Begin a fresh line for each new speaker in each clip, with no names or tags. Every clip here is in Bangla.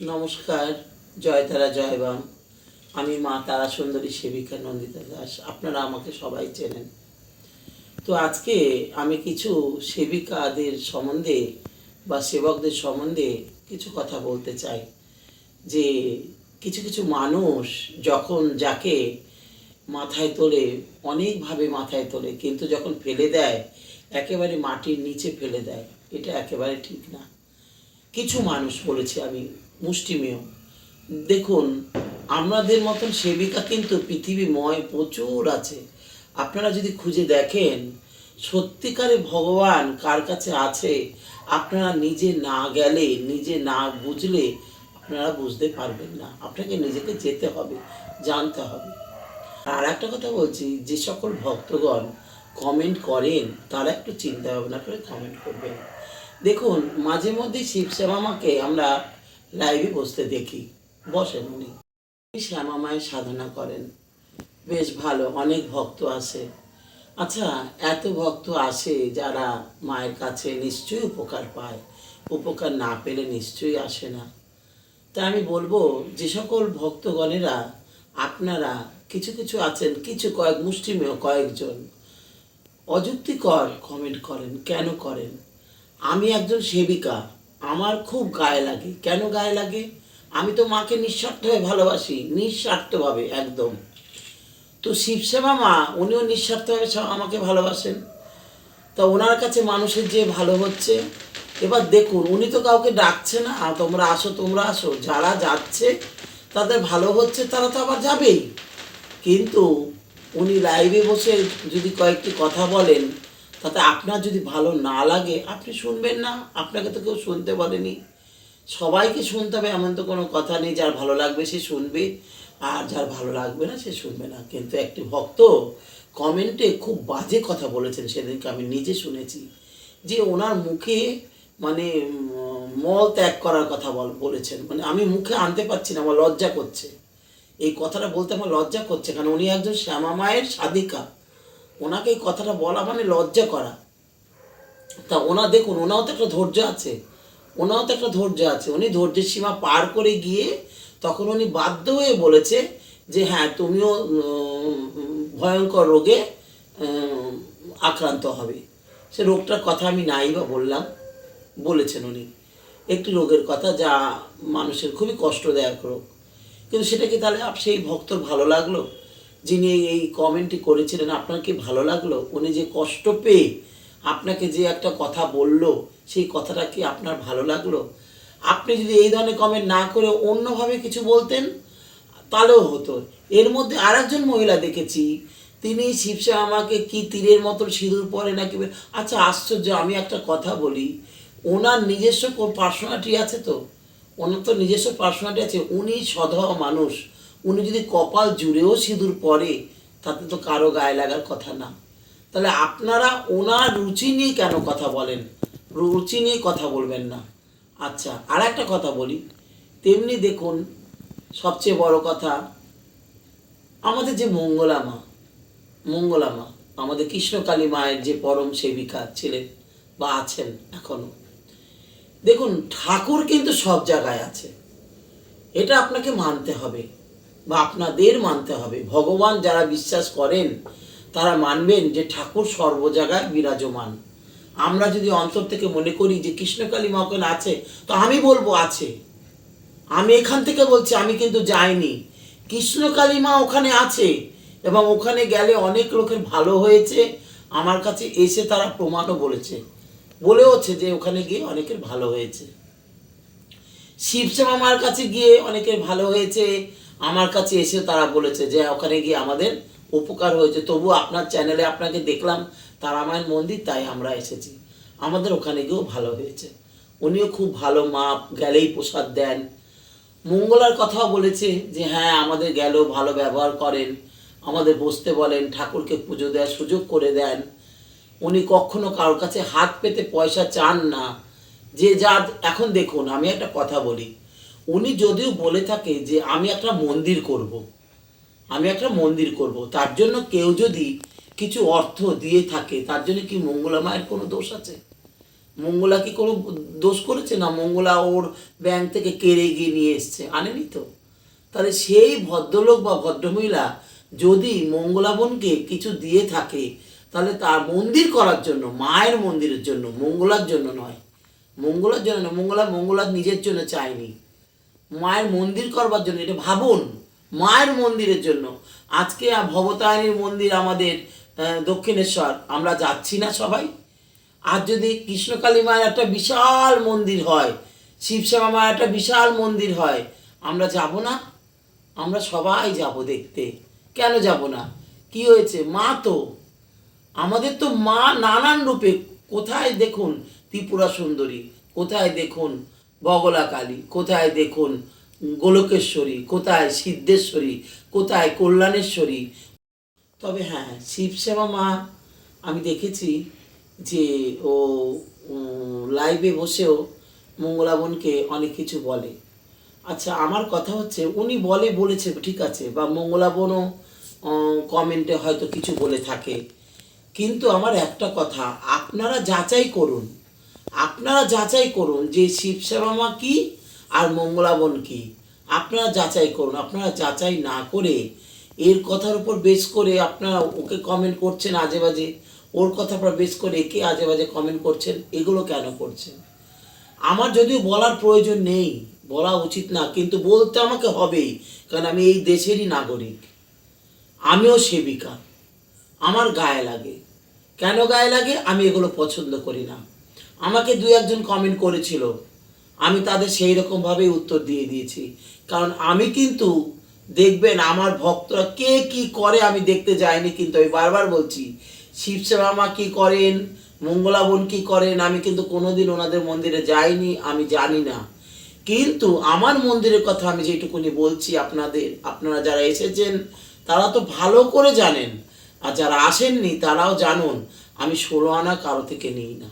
নমস্কার, জয় তারা, জয় বাম। আমি মা তারা সুন্দরী সেবিকা নন্দিতা দাস, আপনারা আমাকে সবাই চেনেন। তো আজকে আমি কিছু সেবিকাদের সম্বন্ধে বা সেবকদের সম্বন্ধে কিছু কথা বলতে চাই। যে কিছু কিছু মানুষ যখন যাকে মাথায় তোলে, অনেকভাবে মাথায় তোলে, কিন্তু যখন ফেলে দেয়, একেবারে মাটির নিচে ফেলে দেয়, এটা একেবারে ঠিক না। কিছু মানুষ বলেছি আমি মুষ্টিমেয়। দেখুন, আমাদের মতন সেবিকা কিন্তু পৃথিবীময় প্রচুর আছে। আপনারা যদি খুঁজে দেখেন, সত্যিকারে ভগবান কার কাছে আছে, আপনারা নিজে না গেলে, নিজে না বুঝলে আপনারা বুঝতে পারবেন না। আপনাকে নিজেকে যেতে হবে, জানতে হবে। আর একটা কথা বলছি, যে সকল ভক্তগণ কমেন্ট করেন, তারা একটু চিন্তা ভাবনা করে কমেন্ট করবেন। দেখুন মাঝে মধ্যে শিব শ্যামামাকে আমরা লাইভে বসতে দেখি। বসেন উনি। শ্যামা মায়ের সাধনা করেন। বেশ ভালো, অনেক ভক্ত আসে আচ্ছা এত ভক্ত আসে যারা মায়ের কাছে নিশ্চয়ই উপকার পায়। উপকার না পেলে নিশ্চয়ই আসে না। তা আমি বলব, যে সকল ভক্তগণেরা, আপনারা কিছু কিছু আছেন, কিছু কয়েক মুষ্টিমেয় কয়েকজন। অযুক্তিকর কমেন্ট করেন, কেন করেন? আমি একজন সেবিকা। আমার খুব গায়ে লাগে। কেন গায়ে লাগে? আমি তো মাকে নিঃস্বার্থভাবে ভালোবাসি, নিঃস্বার্থভাবে, একদম। তো শিবসেবা মা, উনিও নিঃস্বার্থভাবে আমাকে ভালোবাসেন। তা ওনার কাছে মানুষের যে ভালো হচ্ছে, এবার দেখুন, উনি তো কাউকে ডাকছে না তোমরা আসো তোমরা আসো, যারা যাচ্ছে, তাদের ভালো হচ্ছে, তারা তো আবার যাবেই। কিন্তু উনি লাইভে বসে যদি কয়েকটি কথা বলেন তাতে আপনার যদি ভালো না লাগে, আপনি শুনবেন না। আপনাকে তো কেউ শুনতে বলেনি। সবাইকে শুনতে হবে, এমন তো কোনো কথা নেই। যার ভালো লাগবে সে শুনবে, আর যার ভালো লাগবে না সে শুনবে না। কিন্তু একটি ভক্ত কমেন্টে খুব বাজে কথা বলেছেন সেদিনকে, আমি নিজে শুনেছি। যে ওনার মুখে মানে মল ত্যাগ করার কথা বল, বলেছেন। মানে আমি মুখে আনতে পারছি না, আমার লজ্জা করছে। এই কথাটা বলতে আমার লজ্জা করছে, কারণ উনি একজন শ্যামা মায়ের সাধিকা। ওনাকে এই কথাটা বলা মানে লজ্জা করা। তা ওনা দেখুন, ওনাও তো একটা ধৈর্য আছে। ওনাও তো একটা ধৈর্য আছে। উনি ধৈর্যের সীমা পার করে গিয়ে তখন উনি বাধ্য হয়ে বলেছে যে হ্যাঁ তুমিও ভয়ঙ্কর রোগে আক্রান্ত হবে। সে রোগটার কথা আমি নাই বা বললাম, বলেছেন উনি। একটি রোগের কথা যা মানুষের খুবই কষ্টদায়ক রোগ। কিন্তু সেটা কি তাহলে সেই ভক্তর ভালো লাগল? যিনি এই- কমেন্টটি করেছিলেন, আপনার কি ভালো লাগল? উনি যে কষ্ট পেয়ে আপনাকে যে একটা কথা বলল, সেই কথাটা কি আপনার ভালো লাগল? আপনি যদি এই ধরনের কমেন্ট না করে অন্যভাবে কিছু বলতেন, তাহলেও হতো। এর মধ্যে আরেকজন মহিলা দেখেছি, তিনি শিবসা আমাকে কি তীরের মতন সিঁদুর পরে নাকি আচ্ছা আশ্চর্য, আমি একটা কথা বলি, ওনার নিজস্ব পার্সোনালিটি আছে তো? ওনার তো নিজস্ব পার্সোনালিটি আছে, উনি সধবা মানুষ। উনি যদি কপাল জুড়েও সিঁদুর পরে, তাতে তো কারও গায়ে লাগার কথা না। তাহলে আপনারা ওনার রুচি নিয়ে কেন কথা বলেন? রুচি নিয়ে কথা বলবেন না। আচ্ছা আর একটা কথা বলি। তেমনি দেখুন, সবচেয়ে বড় কথা, আমাদের যে মঙ্গলা মা মঙ্গলা মা, আমাদের কৃষ্ণকালী মায়ের যে পরম সেবিকা ছিলেন বা আছেন এখনও। দেখুন, ঠাকুর কিন্তু সব জায়গায় আছে। এটা আপনাকে মানতে হবে। বা আপনাদের মানতে হবে। ভগবান যারা বিশ্বাস করেন, তারা মানবেন যে ঠাকুর সর্ব জায়গায় বিরাজমান। আমরা যদি অন্তর থেকে মনে করি যে কৃষ্ণকালী মা ওখানে আছে, তো আমি বলব আছে। আমি এখান থেকে বলছি, আমি কিন্তু যাইনি। কৃষ্ণকালী মা ওখানে আছে এবং ওখানে গেলে অনেক লোকের ভালো হয়েছে। আমার কাছে এসে তারা প্রমাণও বলেছে। বলেওছে যে ওখানে গিয়ে অনেকের ভালো হয়েছে। শিবসেবা মার কাছে গিয়ে অনেকের ভালো হয়েছে। আমার কাছে এসে তারা বলেছে যে, ওখানে গিয়ে আমাদের উপকার হয়েছে। তবু আপনার চ্যানেলে আপনাকে দেখলাম তারা মায়ের মন্দির, তাই আমরা এসেছি। আমাদের ওখানে গিয়েও ভালো হয়েছে। উনিও খুব ভালো মা, গেলেই প্রসাদ দেন। মঙ্গলার কথাও বলেছে যে হ্যাঁ আমাদের গেলেও ভালো ব্যবহার করেন। আমাদের বসতে বলেন, ঠাকুরকে পুজো দেওয়ার সুযোগ করে দেন। উনি কখনো কারোর কাছে হাত পেতে পয়সা চান না। যে যা এখন দেখুন, আমি একটা কথা বলি। উনি যদিও বলে থাকে যে আমি একটা মন্দির করব। আমি একটা মন্দির করব, তার জন্য কেউ যদি কিছু অর্থ দিয়ে থাকে, তার জন্য কি মঙ্গলা মায়ের কোনো দোষ আছে? মঙ্গলা কি কোনো দোষ করেছে না মঙ্গলা ওর ব্যাংক থেকে কেড়ে গিয়ে নিয়ে এসছে? আনেনি তো। তাহলে সেই ভদ্রলোক বা ভদ্রমহিলা যদি মঙ্গলা বোনকে কিছু দিয়ে থাকে, তাহলে তার মন্দির করার জন্য, মায়ের মন্দিরের জন্য, মঙ্গলার জন্য নয়। মঙ্গলার জন্য না, মঙ্গলা মঙ্গলার নিজের জন্য চায়নি। মায়ের মন্দির করবার জন্য, এটা ভাবুন, মায়ের মন্দিরের জন্য। আজকে ভবতারিণীর মন্দির আমাদের দক্ষিণেশ্বর, আমরা যাচ্ছি না সবাই। আর যদি কৃষ্ণকালী মায়ের একটা বিশাল মন্দির হয় শিবশ্যামা মায়ের একটা বিশাল মন্দির হয়, আমরা যাব না? আমরা সবাই যাব দেখতে। কেন যাব না? কি হয়েছে? মা তো, আমাদের তো মা নানান রূপে, কোথায় দেখুন ত্রিপুরা সুন্দরী, কোথায় দেখুন বগলা কালী কোথায় দেখুন গোলকেশ্বরী, কোথায় সিদ্ধেশ্বরী, কোথায় কল্যাণেশ্বরী? তবে হ্যাঁ শিবসেবা মা, আমি দেখেছি যে ও লাইভে বসেও মঙ্গলাবনকে অনেক কিছু বলে। আচ্ছা আমার কথা হচ্ছে, উনি বলে বলেছে, ঠিক আছে, বা মঙ্গলাবনও কমেন্টে হয়তো কিছু বলে থাকে। কিন্তু আমার একটা কথা, আপনারা যাচাই করুন। আপনারা যাচাই করুন যে শিবসেবা মা কি আর মঙ্গলাবন কি। আপনারা যাচাই করুন। আপনারা যাচাই না করে এর কথার উপর বেস করে আপনারা ওকে কমেন্ট করছেন আজে বাজে ওর কথার উপর বেস করে একে আজে বাজে কমেন্ট করছেন। এগুলো কেন করছেন? আমার যদিও বলার প্রয়োজন নেই, বলা উচিত না, কিন্তু বলতে আমাকে হবেই কারণ আমি এই দেশেরই নাগরিক। আমিও সেবিকা। আমার গায়ে লাগে। কেন গায়ে লাগে? আমি এগুলো পছন্দ করি না। আমাকে দু একজন কমেন্ট করেছিল। আমি তাদের সেই রকমভাবেই উত্তর দিয়ে দিয়েছি। কারণ আমি কিন্তু দেখবেন আমার ভক্তরা কে কি করে আমি দেখতে যাইনি, কিন্তু আমি বারবার বলছি শিবসেবা মা কি করেন? মঙ্গলা বোন কি করেন? আমি কিন্তু কোনোদিন ওনাদের মন্দিরে যাইনি, আমি জানি না। কিন্তু আমার মন্দিরের কথা আমি যেটুকুনি বলছি আপনাদের, আপনারা যারা এসেছেন, তারা তো ভালো করে জানেন। আর যারা আসেননি, তারাও জানুন, আমি ষোলো আনা কারও থেকে নিই না।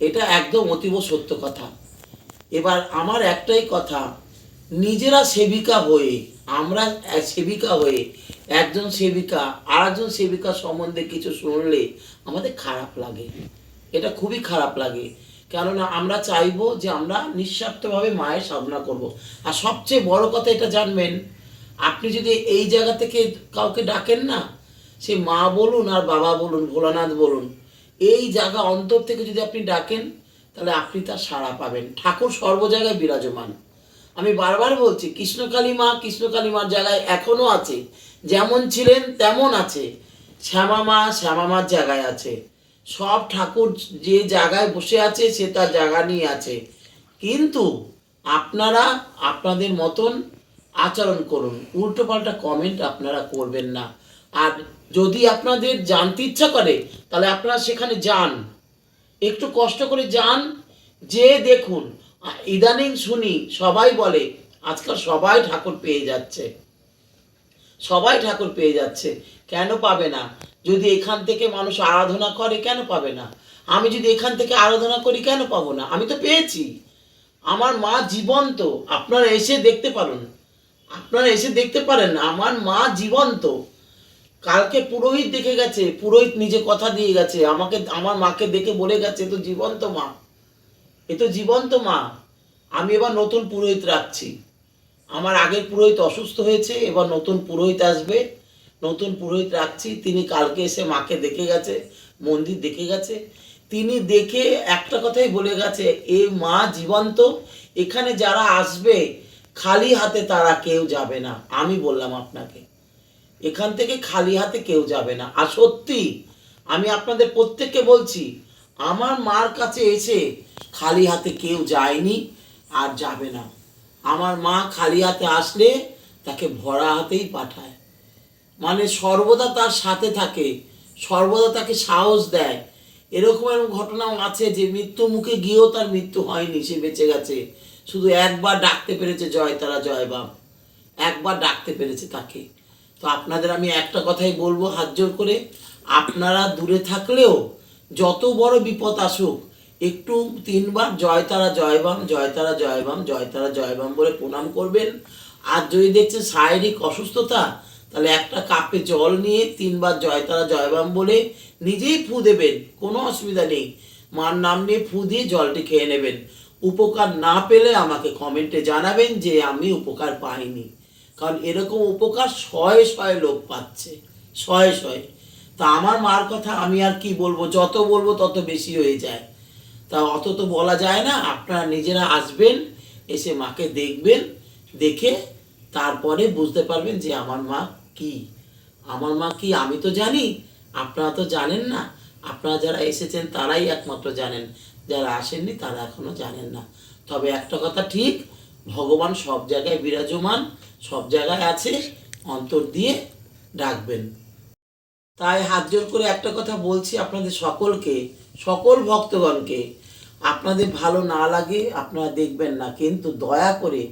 এটা একদম অতীব সত্য কথা। এবার আমার একটাই কথা, নিজেরা সেবিকা হয়ে, আমরা সেবিকা হয়ে একজন সেবিকা আর একজন সেবিকা সম্বন্ধে কিছু শুনলে আমাদের খারাপ লাগে। এটা খুবই খারাপ লাগে। কেননা আমরা চাইব যে আমরা নিঃস্বার্থভাবে মায়ের সাধনা করব। আর সবচেয়ে বড় কথা এটা জানবেন, আপনি যদি এই জায়গা থেকে কাউকে ডাকেন না, সে মা বলুন আর বাবা বলুন, ভোলানাথ বলুন এই জায়গা অন্তর থেকে যদি আপনি ডাকেন, তাহলে আপনি তার সাড়া পাবেন। ঠাকুর সর্ব জায়গায় বিরাজমান। আমি বারবার বলছি, কৃষ্ণকালী মা, কৃষ্ণকালী মার জায়গায় এখনও আছে। যেমন ছিলেন, তেমন আছে। শ্যামা মা, শ্যামা মার জায়গায় আছে। সব ঠাকুর যে জায়গায় বসে আছে, সে তার জায়গা নিয়ে আছে। কিন্তু আপনারা, আপনাদের মতন আচরণ করুন। উল্টোপাল্টা কমেন্ট আপনারা করবেন না। আর যদি আপনাদের জানতে ইচ্ছা করে, তাহলে আপনারা সেখানে যান। একটু কষ্ট করে যান। যে দেখুন, ইদানিং শুনি সবাই বলে, আজকাল সবাই ঠাকুর পেয়ে যাচ্ছে। সবাই ঠাকুর পেয়ে যাচ্ছে। কেন পাবে না? যদি এখান থেকে মানুষ আরাধনা করে, কেন পাবে না? আমি যদি এখান থেকে আরাধনা করি, কেন পাবো না? আমি তো পেয়েছি। আমার মা জীবন্ত। আপনারা এসে দেখতে পারেন। আপনারা এসে দেখতে পারেন, আমার মা জীবন্ত। কালকে পুরোহিত দেখে গেছে, পুরোহিত নিজে কথা দিয়ে গেছে, আমাকে, আমার মাকে দেখে বলে গেছে তো জীবন্ত মা, এ তো জীবন্ত মা, আমি এবার নতুন পুরোহিত রাখছি। আমার আগের পুরোহিত অসুস্থ হয়েছে, এবার নতুন পুরোহিত আসবে, নতুন পুরোহিত রাখছি, তিনি কালকে এসে মাকে দেখে গেছে, মন্দির দেখে গেছে, তিনি দেখে একটা কথাই বলে গেছে, এ মা জীবন্ত, এখানে যারা আসবে, খালি হাতে তারা কেউ যাবে না। আমি বললাম আপনাকে। এখান থেকে খালি হাতে কেউ যাবে না। আর সত্যি, আমি আপনাদের প্রত্যেককে বলছি, আমার মার কাছে এসে খালি হাতে কেউ যায়নি আর যাবে না। আমার মা খালি হাতে আসলে তাকে ভরা হাতেই পাঠায়। মানে সর্বদা তার সাথে থাকে, সর্বদা তাকে সাহস দেয়। এরকম এরকম ঘটনাও আছে যে মৃত্যু মুখে গিয়েও তার মৃত্যু হয়নি, সে বেঁচে গেছে। শুধু একবার ডাকতে পেরেছে জয় তারা জয় বাম। একবার ডাকতে পেরেছে তাকে। তো আপনাদের আমি একটা কথাই বলব, হাত জোর করে। আপনারা দূরে থাকলেও যত বড় বিপদ আসুক, একটু তিনবার জয় তারা জয় বাম, জয় তারা জয় বাম, জয় তারা জয় বাম বলে প্রণাম করবেন। আর যদি দেখছেন শারীরিক অসুস্থতা, তাহলে একটা কাপে জল নিয়ে তিনবার জয় তারা জয় বাম বলে নিজেই ফু দেবেন, কোনো অসুবিধা নেই। মার নাম নিয়ে ফু দিয়ে জলটি খেয়ে নেবেন। উপকার না পেলে আমাকে কমেন্টে জানাবেন যে আমি উপকার পাইনি। কারণ এরকম উপকার শয়ে শয়ে লোক পাচ্ছে, শয়ে শয়ে। তা আমার মার কথা আমি আর কি বলব? যত বলব তত বেশি হয়ে যায়। তা অত তো বলা যায় না, আপনারা নিজেরা আসবেন, এসে মাকে দেখবেন, দেখে তারপরে বুঝতে পারবেন যে আমার মা কি। আমার মা কি আমি তো জানি, আপনারা তো জানেন না। আপনারা যারা এসেছেন তারাই একমাত্র জানেন। যারা আসেননি তারা এখনও জানেন না। তবে একটা কথা ঠিক ভগবান সব জায়গায় বিরাজমান, সব জায়গায় আছে, অন্তর দিয়ে ডাকবেন। তাই হাত জোর করে একটা কথা বলছি আপনাদের সকলকে, সকল ভক্তগণকে। আপনাদের ভালো না লাগে, আপনারা দেখবেন না, কিন্তু দয়া করে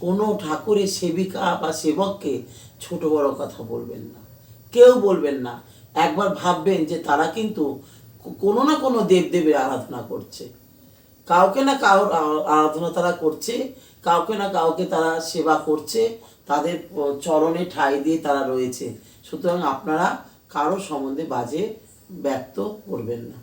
কোনো ঠাকুরের সেবিকা বা সেবককে ছোট বড় কথা বলবেন না। কেউ বলবেন না। একবার ভাববেন যে তারা কিন্তু কোনো না কোনো দেবদেবীর আরাধনা করছে। কাউকে না কারোর আরাধনা তারা করছে কাউকে না কাউকে তারা সেবা করছে, তাদের চরণে ঠাই দিয়ে তারা রয়েছে। সুতরাং আপনারা কারও সম্বন্ধে বাজে ব্যক্ত করবেন না।